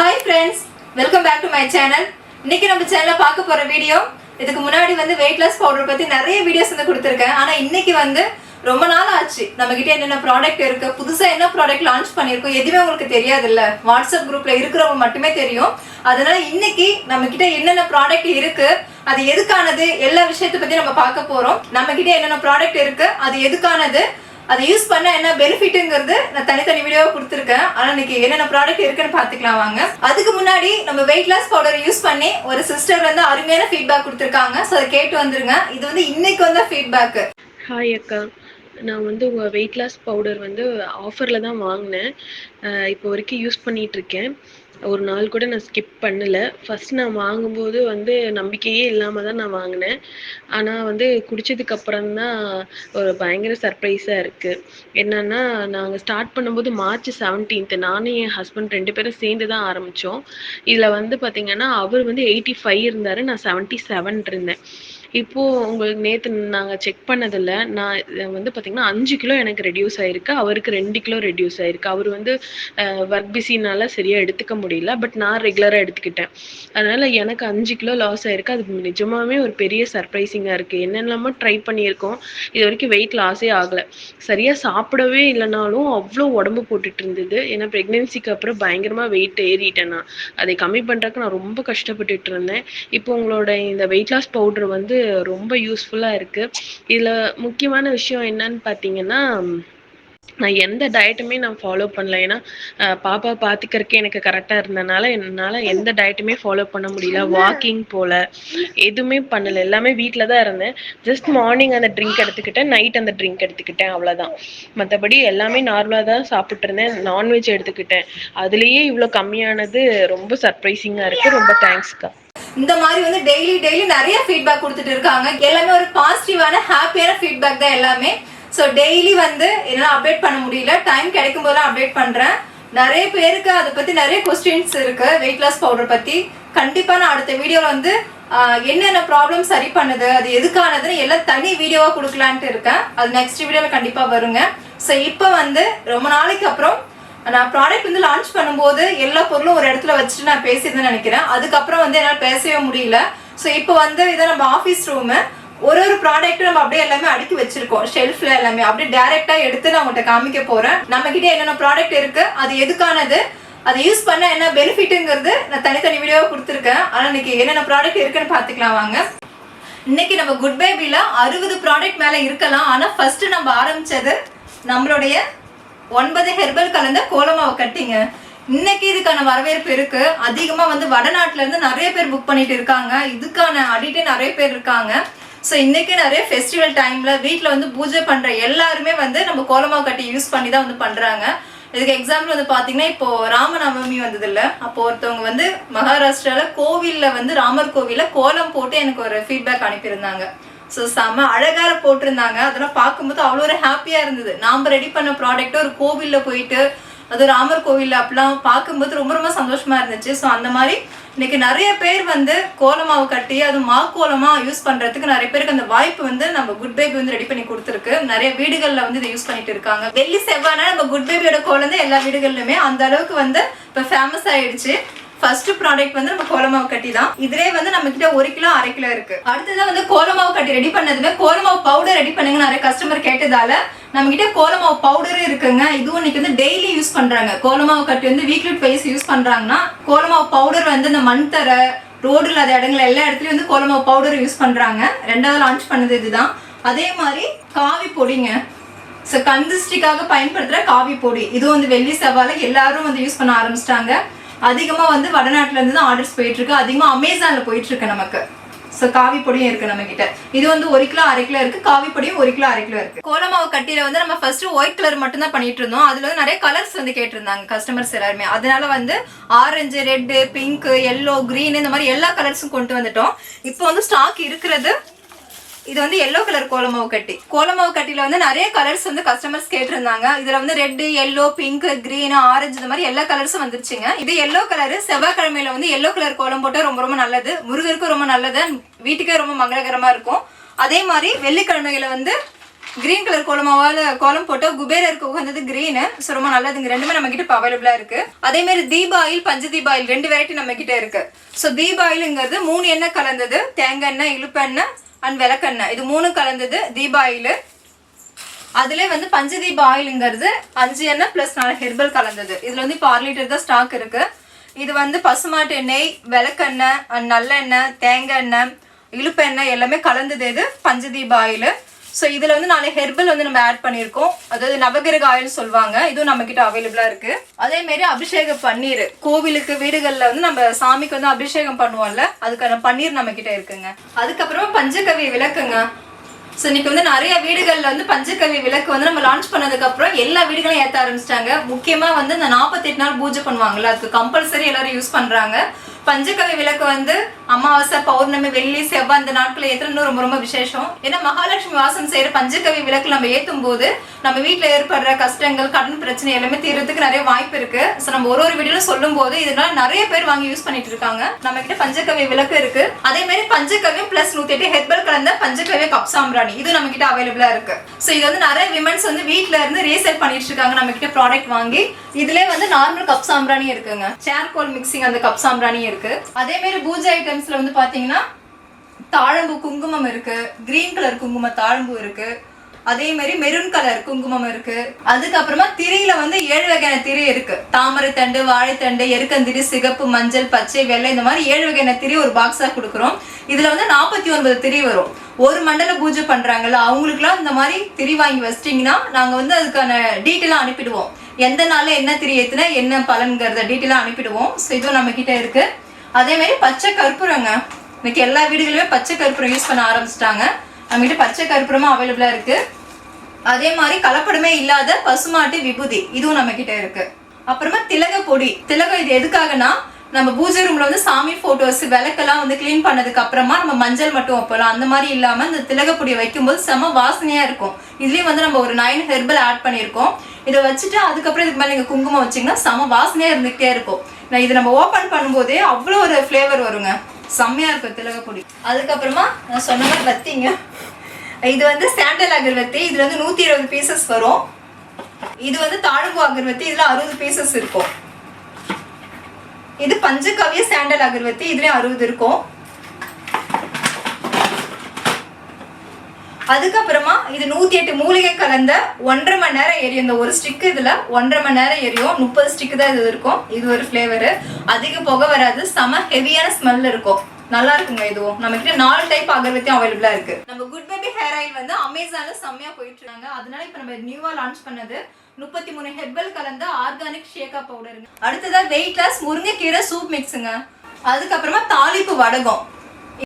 Hi friends welcome back to my channel இன்னைக்கு நம்ம சேனலில் பார்க்க போகிற வீடியோ இதுக்கு முன்னாடி வந்து வெயிட் லாஸ் பவுடர் பற்றி நிறைய வீடியோஸ் வந்து கொடுத்துருக்கேன். ஆனால் இன்னைக்கு வந்து ரொம்ப நாள் ஆச்சு. நம்ம என்னென்ன ப்ராடக்ட் இருக்குது புதுசாக என்ன ப்ராடக்ட் லான்ச் பண்ணிருக்கோம் எதுவுமே உங்களுக்கு தெரியாதுல்ல. வாட்ஸ்அப் குரூப்பில் இருக்கிறவங்க மட்டுமே தெரியும். அதனால இன்னைக்கு நம்ம என்னென்ன ப்ராடக்ட் இருக்குது அது எதுக்கானது எல்லா விஷயத்தை பற்றி நம்ம பார்க்க போகிறோம் நம்ம என்னென்ன ப்ராடக்ட் இருக்குது அது எதுக்கானது அதை யூஸ் பண்ண என்ன பெனிஃபிட்டுங்கிறது நான் தனித்தனி வீடியோவாக கொடுத்துருக்கேன். ஆனால் இன்னைக்கு என்னென்ன ப்ராடக்ட் இருக்குன்னு பார்த்துக்கலாம் வாங்க. அதுக்கு முன்னாடி நம்ம வெயிட் லாஸ் பவுடர் யூஸ் பண்ணி ஒரு சிஸ்டர் வந்து அருமையான ஃபீட்பேக் கொடுத்துருக்காங்க. ஸோ அதை கேட்டு வந்துருங்க. இது வந்து இன்னைக்கு வந்த ஃபீட்பேக்கு ஹாய் அக்கா. நான் வந்து உங்கள் வெயிட் லாஸ் பவுடர் வந்து ஆஃபரில் தான் வாங்கினேன். இப்போ வரைக்கும் யூஸ் பண்ணிகிட்ருக்கேன் ஒரு நாள் கூட நான் ஸ்கிப் பண்ணலை. ஃபஸ்ட் நான் வாங்கும்போது வந்து நம்பிக்கையே இல்லாமல் தான் நான் வாங்கினேன். ஆனால் வந்து குடிச்சதுக்கு அப்புறம் தான் ஒரு பயங்கர சர்ப்ரைஸாக இருக்குது என்னன்னா நாங்கள் ஸ்டார்ட் பண்ணும்போது மார்ச் செவன்டீன்த் நானும் என் ஹஸ்பண்ட் ரெண்டு பேரும் சேர்ந்து தான் ஆரம்பித்தோம் இதில் வந்து பார்த்திங்கன்னா அவர் வந்து எயிட்டி ஃபைவ் இருந்தார் நான் செவன்ட்டி செவன் இருந்தேன். இப்போ உங்களுக்கு நேற்று நாங்க செக் பண்ணதில்ல. நான் வந்து பாத்தீங்கன்னா அஞ்சு கிலோ எனக்கு ரெடியூஸ் ஆயிருக்கு. அவருக்கு ரெண்டு கிலோ ரெடியூஸ் ஆயிருக்கு. அவர் வந்து ஒர்க் பிஸினால சரியா எடுத்துக்க முடியல. பட் நான் ரெகுலரா எடுத்துக்கிட்டேன். அதனால எனக்கு அஞ்சு கிலோ லாஸ் ஆயிருக்கு. அது நிஜமாவே ஒரு பெரிய சர்ப்ரைசிங்கா இருக்கு. என்னெல்லாமோ ட்ரை பண்ணியிருக்கோம். இது வரைக்கும் வெயிட் லாஸே ஆகல. சரியா சாப்பிடவே இல்லைனாலும் அவ்வளோ உடம்பு போட்டுட்டு இருந்தது. ஏன்னா ப்ரெக்னென்சிக்கு அப்புறம் பயங்கரமா வெயிட் ஏறிட்டேன் நான். அதை கம்மி பண்றதுக்கு நான் ரொம்ப கஷ்டப்பட்டுட்டு இருந்தேன். இப்போ உங்களோட இந்த வெயிட் லாஸ் பவுடர் வந்து ரொம்ப யூஸ்ஃபுல்லா இருக்கு. இதுல முக்கியமான விஷயம் என்னன்னு பாத்தீங்கன்னா நான் எந்த டயட்டுமே நான் ஃபாலோ பண்ணல. ஏன்னா பாப்பா பார்த்துக்கறக்கே எனக்கு கரெக்டாக இருந்தனால என்னால் எந்த டயட்டுமே ஃபாலோ பண்ண முடியல. வாக்கிங் போல. எதுவுமே பண்ணல. எல்லாமே வீட்டில் தான் இருந்தேன். ஜஸ்ட் மார்னிங் அந்த ட்ரிங்க் எடுத்துக்கிட்டேன். நைட் அந்த ட்ரிங்க் எடுத்துக்கிட்டேன். அவ்வளோதான் மற்றபடி எல்லாமே நார்மலாக தான் சாப்பிட்டு இருந்தேன். நான்வெஜ் எடுத்துக்கிட்டேன். அதுலேயே இவ்வளோ கம்மியானது ரொம்ப சர்ப்ரைசிங்காக இருக்குது ரொம்ப தேங்க்ஸ்க்கா இந்த மாதிரி வந்து டெய்லி டெய்லி நிறைய ஃபீட்பேக் கொடுத்துட்டு இருக்காங்க. எல்லாமே ஒரு பாசிட்டிவான ஹாப்பியான ஃபீட்பேக் தான் எல்லாமே. ஸோ டெய்லி வந்து என்னால் அப்டேட் பண்ண முடியல. டைம் கிடைக்கும் போதெல்லாம் அப்டேட் பண்ணுறேன் நிறைய பேருக்கு அதை பற்றி நிறைய கொஸ்டின்ஸ் இருக்கு. வெயிட் லாஸ் பவுடர் பற்றி கண்டிப்பாக நான் அடுத்த வீடியோவில் வந்து என்னென்ன ப்ராப்ளம் சரி பண்ணுது அது எதுக்கானதுன்னு எல்லாம் தனி வீடியோவாக கொடுக்கலான்ட்டு இருக்கேன். அது நெக்ஸ்ட் வீடியோவில் கண்டிப்பாக வருங்க. ஸோ இப்போ வந்து ரொம்ப நாளைக்கு அப்புறம் நான் ப்ராடக்ட் வந்து லான்ச் பண்ணும்போது எல்லா பொருளும் ஒரு இடத்துல வச்சுட்டு நான் பேசியிருந்தேன்னு நினைக்கிறேன். அதுக்கப்புறம் வந்து என்னால் பேசவே முடியல. ஸோ இப்போ வந்து இதை நம்ம ஆஃபீஸ் ரூமு ஒரு ஒரு ப்ராடக்ட் நம்ம அப்படியே எல்லாமே அடுக்கி வச்சிருக்கோம். ஷெல்ஃப்ல எல்லாமே. அப்படியே டைரக்டா எடுத்து நான் உங்கள்கிட்ட காமிக்க போறேன். நம்ம கிட்ட என்னென்ன ப்ராடக்ட் இருக்கு அது எதுக்கானது அதை யூஸ் பண்ண என்ன பெனிஃபிட்டுங்கிறது நான் தனித்தனி வீடியோவாக கொடுத்துருக்கேன். ஆனால் இன்னைக்கு என்னென்ன ப்ராடக்ட் இருக்குன்னு பார்த்துக்கலாம் வாங்க. இன்னைக்கு நம்ம குட் பேபியில் அறுபது ப்ராடக்ட் மேலே இருக்கலாம். ஆனால் ஃபர்ஸ்ட் நம்ம ஆரம்பிச்சது நம்மளுடைய ஒன்பது ஹெர்பல் கலந்த கோலமாவை கட்டிங்க. இன்னைக்கு இதுக்கான வரவேற்பு இருக்கு. அதிகமா வந்து வடநாட்டுல இருந்து நிறைய பேர் புக் பண்ணிட்டு இருக்காங்க. இதுக்கான அடிட்டே நிறைய பேர் இருக்காங்க. ஸோ இன்னைக்கு நிறைய ஃபெஸ்டிவல் டைம்ல வீட்டில் வந்து பூஜை பண்ற எல்லாருமே வந்து நம்ம கோலமாவு கட்டி யூஸ் பண்ணி தான் வந்து பண்றாங்க. இதுக்கு எக்ஸாம்பிள் வந்து பாத்தீங்கன்னா இப்போ ராமநவமி வந்தது இல்ல அப்போ ஒருத்தவங்க வந்து மகாராஷ்டிரால கோவில்ல வந்து ராமர் கோவிலில் கோலம் போட்டு எனக்கு ஒரு ஃபீட்பேக் அனுப்பியிருந்தாங்க. ஸோ செம அழகாக போட்டிருந்தாங்க. அதெல்லாம் பார்க்கும்போது அவ்வளோ ஒரு ஹாப்பியாக இருந்தது. நாம் ரெடி பண்ண ப்ராடக்ட்டு ஒரு கோவிலில் போயிட்டு அது ராமர் கோவிலில் அப்படிலாம் பார்க்கும்போது ரொம்ப ரொம்ப சந்தோஷமா இருந்துச்சு. ஸோ அந்த மாதிரி இன்னைக்கு நிறைய பேர் வந்து கோலமாவு கட்டி அது மா கோலமா யூஸ் பண்றதுக்கு நிறைய பேருக்கு அந்த வாய்ப்பு வந்து நம்ம குட் பேபி வந்து ரெடி பண்ணி கொடுத்துருக்கு. நிறைய வீடுகளில் வந்து இதை யூஸ் பண்ணிட்டு இருக்காங்க. வெள்ளி செவ்வாய்னா நம்ம குட் பேபியோட கோலம் தான் எல்லா வீடுகள்லுமே அந்த அளவுக்கு வந்து இப்போ ஃபேமஸ் ஆயிடுச்சு. ஃபர்ஸ்ட் ப்ராடக்ட் வந்து நம்ம கோலமாவு கட்டி தான் இதுலயே வந்து நம்ம கிட்ட ஒரு கிலோ அரை கிலோ இருக்கு. அடுத்ததான் வந்து கோலமாவு கட்டி ரெடி பண்ணதுல கோலமாவு பவுடர் ரெடி பண்ணுங்க. நிறைய கஸ்டமர் கேட்டதால நம்ம கிட்ட கோலமாவு பவுடரும் இருக்குங்க. இதுவும் இன்னைக்கு வந்து டெய்லி யூஸ் பண்றாங்க. கோலமாவு கட்டி வந்து வீக்லி ட்வைஸ் யூஸ் பண்றாங்கன்னா கோலமாவு பவுடர் வந்து இந்த மண் தர ரோடு இல்லாத இடங்கள் எல்லா இடத்துலயும் வந்து கோலமாவு பவுடர் யூஸ் பண்றாங்க. ரெண்டாவது லான்ச் பண்ணது இதுதான். அதே மாதிரி காவி பொடிங்க. ஸோ கந்திஸ்டிக்காக பயன்படுத்துகிற காவி பொடி. இது வந்து வெள்ளி செவ்வாழை எல்லாரும் வந்து யூஸ் பண்ண ஆரம்பிச்சிட்டாங்க. அதிகமாக வந்து வடநாட்டிலேருந்து தான் ஆர்டர்ஸ் போயிட்டுருக்கு. அதிகமாக அமேசானில் போயிட்டுருக்கு நமக்கு. ஸோ காவி பொடியும் இருக்கு நம்ம கிட்ட இது வந்து ஒரு கிலோ அரை கிலோ இருக்கு. காவி பொடியும் ஒரு கிலோ அரை கிலோ இருக்கு. கோலமாவு கட்டியில வந்து நம்ம ஃபர்ஸ்ட் ஒயிட் கலர் மட்டும் தான் பண்ணிட்டு இருந்தோம். அதுல வந்து நிறைய கலர்ஸ் வந்து கேட்டிருந்தாங்க கஸ்டமர்ஸ் எல்லாருமே. அதனால வந்து orange red pink yellow green இந்த மாதிரி எல்லா கலர்ஸும் கொண்டு வந்துட்டோம். இப்போ வந்து ஸ்டாக் இருக்கிறது இது வந்து எல்லோ கலர் கோலமாவு கட்டி. கோலமாவு கட்டியில வந்து நிறைய கலர்ஸ் வந்து கஸ்டமர்ஸ் கேட்டிருந்தாங்க. இதுல வந்து red yellow pink green orange இந்த மாதிரி எல்லா கலர்ஸும் வந்துருச்சுங்க. இது எல்லோ கலர் செவ்வாய்க்கிழமையில வந்து எல்லோ கலர் கோலம் போட்டா ரொம்ப ரொம்ப நல்லது. முருகருக்கும் ரொம்ப நல்லது. வீட்டுக்கே ரொம்ப மங்களகரமா இருக்கும். அதே மாதிரி வெள்ளிக்கிழமையில வந்து கிரீன் கலர் கோலமாவால கோலம் போட்டால் குபேரருக்கு உகந்தது கிரீன் ஸோ ரொம்ப நல்லதுங்க. ரெண்டுமே நம்ம கிட்ட இப்போ அவைலபிளா இருக்கு. அதே மாதிரி தீப ஆயில் பஞ்ச தீப ஆயில் ரெண்டு வெரைட்டி நம்ம கிட்ட இருக்கு. ஸோ தீப ஆயிலுங்கிறது மூணு எண்ணெய் கலந்தது. தேங்காய் எண்ணெய் இழுப்பெண்ணெய் அண்ட் விளக்கெண்ணெய். இது மூணு கலந்தது தீப ஆயில். அதுல வந்து பஞ்சதீப ஆயிலுங்கிறது அஞ்சு எண்ணெய் பிளஸ் நாலு ஹெர்பல் கலந்தது. இதுல வந்து இப்போ ஆறு லிட்டர் தான் ஸ்டாக் இருக்கு. இது வந்து பசுமாட்டு எண்ணெய் விளக்கெண்ணெய் அண்ட் நல்லெண்ணெய் தேங்காய் எண்ணெய் இழுப்பெண்ணெய் எல்லாமே கலந்தது இது பஞ்சதீப ஆயில். ஸோ இதில் வந்து நாலு ஹெர்பல் வந்து நம்ம ஆட் பண்ணியிருக்கோம். அதாவது நவகிரக ஆயில் சொல்லுவாங்க. இதுவும் நம்ம கிட்ட அவைலபிளாக இருக்கு. அதே மாதிரி அபிஷேக பன்னீர். கோவிலுக்கு வீடுகளில் வந்து நம்ம சாமிக்கு வந்து அபிஷேகம் பண்ணுவோம்ல அதுக்கான பன்னீர் நம்ம கிட்ட இருக்குங்க. அதுக்கப்புறமா பஞ்சகவி விளக்குங்க. ஸோ இன்னைக்கு வந்து நிறைய வீடுகளில் வந்து பஞ்சகவி விளக்கு வந்து நம்ம லான்ச் பண்ணதுக்கப்புறம் எல்லா வீடுகளையும் ஏற்ற ஆரம்பிச்சிட்டாங்க. முக்கியமாக வந்து இந்த நாற்பத்தெட்டு நாள் பூஜை பண்ணுவாங்கல்ல அதுக்கு கம்பல்சரி எல்லாரும் யூஸ் பண்ணுறாங்க பஞ்சகவி விளக்கு வந்து அமாவாசை பௌர்ணமி வெள்ளி செவ்வாய் இந்த நாட்களை ஏற்றுறது ரொம்ப ரொம்ப விசேஷம். ஏன்னா மகாலட்சுமி வாசம் செய்யற பஞ்சகவி விளக்கு நம்ம ஏற்றும் போது நம்ம வீட்டில் ஏற்படுற கஷ்டங்கள் கடன் பிரச்சனை எல்லாமே தீர்றதுக்கு நிறைய வாய்ப்பு இருக்கு. ஸோ நம்ம ஒரு ஒரு வீடியோல சொல்லும் போது இதனால நிறைய பேர் வாங்கி யூஸ் பண்ணிட்டு இருக்காங்க. நம்ம கிட்ட பஞ்சகவி விளக்கு இருக்கு. அதே மாதிரி பஞ்சகவியம் பிளஸ் நூத்தி எட்டு ஹெர்பல் கலந்த பஞ்சகவிய கப் சாம்பிராணி. இது நம்ம கிட்ட அவைலபிளா இருக்கு. ஸோ இது வந்து நிறைய விமன்ஸ் வந்து வீட்ல இருந்து ரீசேல் பண்ணிட்டு இருக்காங்க. நம்ம கிட்ட ப்ராடக்ட் வாங்கி. இதுல வந்து நார்மல் கப் சாம்பிராணி இருக்குங்க. சேர்கோல் மிக்சிங் அந்த கப் சாம்பிராணி இருக்கு. அதே மாதிரி பூஜை ஐட்டம்ஸ்ல வந்து பாத்தீங்கன்னா தாழம்பு குங்குமம் இருக்கு. கிரீன் கலர் குங்கும தாழம்பு இருக்கு. அதே மாதிரி மெரூன் கலர் குங்குமம் இருக்கு. அதுக்கப்புறமா திரியில வந்து ஏழு வகையான திரி இருக்கு. தாமரை தண்டு வாழைத்தண்டு எருக்கந்திரி சிகப்பு மஞ்சள் பச்சை வெள்ளை இந்த மாதிரி ஏழு வகையான திரி ஒரு பாக்ஸா கொடுக்குறோம். இதுல வந்து நாற்பத்தி ஒன்பது திரி வரும். ஒரு மண்டல பூஜை பண்றாங்கல்ல அவங்களுக்குலாம் இந்த மாதிரி திரி வாங்கி வச்சிட்டிங்கன்னா நாங்க வந்து அதுக்கான டீட்டெயிலாக அனுப்பிடுவோம். எந்த நாளில் என்ன திரி ஏற்றுனா என்ன பலன்கிறத டீட்டெயிலாக அனுப்பிடுவோம். ஸோ இதுவும் நம்மக்கிட்ட இருக்குது அதேமாரி அதே மாதிரி பச்சை கற்பூரங்க. இன்னைக்கு எல்லா வீடுகளுமே பச்சை கற்பூரம் யூஸ் பண்ண ஆரம்பிச்சிட்டாங்க. நம்மகிட்ட பச்சை கற்பூரமும் அவைலபிளாக இருக்குது அதே மாதிரி கலப்படமே இல்லாத பசுமாட்டு விபூதி இதுவும் நம்மக்கிட்ட இருக்குது அப்புறமா திலக பொடி. திலகம் இது எதுக்காகனா நம்ம பூஜை ரூம்ல வந்து சாமி போட்டோஸ் விளக்கெல்லாம் வந்து க்ளீன் பண்ணதுக்கு அப்புறமா நம்ம மஞ்சள் மட்டும் வைப்பலாம் அந்த மாதிரி இல்லாம இந்த திலகப்பொடியை வைக்கும்போது செம வாசனையா இருக்கும். இதுலயும் வந்து நம்ம ஒரு நைன் ஹெர்பல் ஆட் பண்ணியிருக்கோம். இதை வச்சுட்டு அதுக்கப்புறம் இதுக்கு மேலே நீங்கள் குங்குமம் வச்சீங்கன்னா செம வாசனையாக இருந்துகிட்டே இருக்கும். நான் இது நம்ம ஓப்பன் பண்ணும்போதே அவ்வளோ ஒரு ஃப்ளேவர் வருங்க. செம்மையா இருக்கும் திலகப்பொடி அதுக்கப்புறமா நான் சொன்ன மாதிரி வத்தீங்க. இது வந்து சாண்டல் அகர்வத்தி இதுல வந்து நூற்றி இருபது பீசஸ் வரும். இது வந்து தாழம்பூ அகர்வத்தி இதில் அறுபது பீசஸ் இருக்கும். இது பஞ்சகவ்ய சாண்டல் அகர்வத்தி இதுலேயும் அறுபது இருக்கும். அதுக்கப்புறமா இது நூத்தி எட்டு மூலிகை கலந்த ஒன்றரை மணி நேரம் எரியும். இந்த ஒரு ஸ்டிக் இதுல ஒன்றரை மணி நேரம் எரியும். முப்பது ஸ்டிக் தான் இது இருக்கும். இது ஒரு ஃப்ளேவரு அதிக புகை வராது. செம ஹெவியான ஸ்மெல் இருக்கும். நல்லா இருக்குங்க இதுவும் நம்ம கிட்ட நாலு டைப் அகர்வத்தியும் அவைலபிளா இருக்கு. நம்ம குட் பேபி ஹேர் ஆயில் வந்து அமேசான்ல செம்மையா போயிட்டு இருக்காங்க. அதனால இப்ப நம்ம நியூவா லான்ச் பண்ணது முப்பத்தி மூணு ஹெர்பல் கலந்த ஆர்கானிக் ஷேக்கா பவுடருங்க அடுத்ததா வெயிட் லாஸ் முருங்கைக்கீரை சூப் மிக்ஸுங்க அதுக்கப்புறமா தாளிப்பு வடகம்.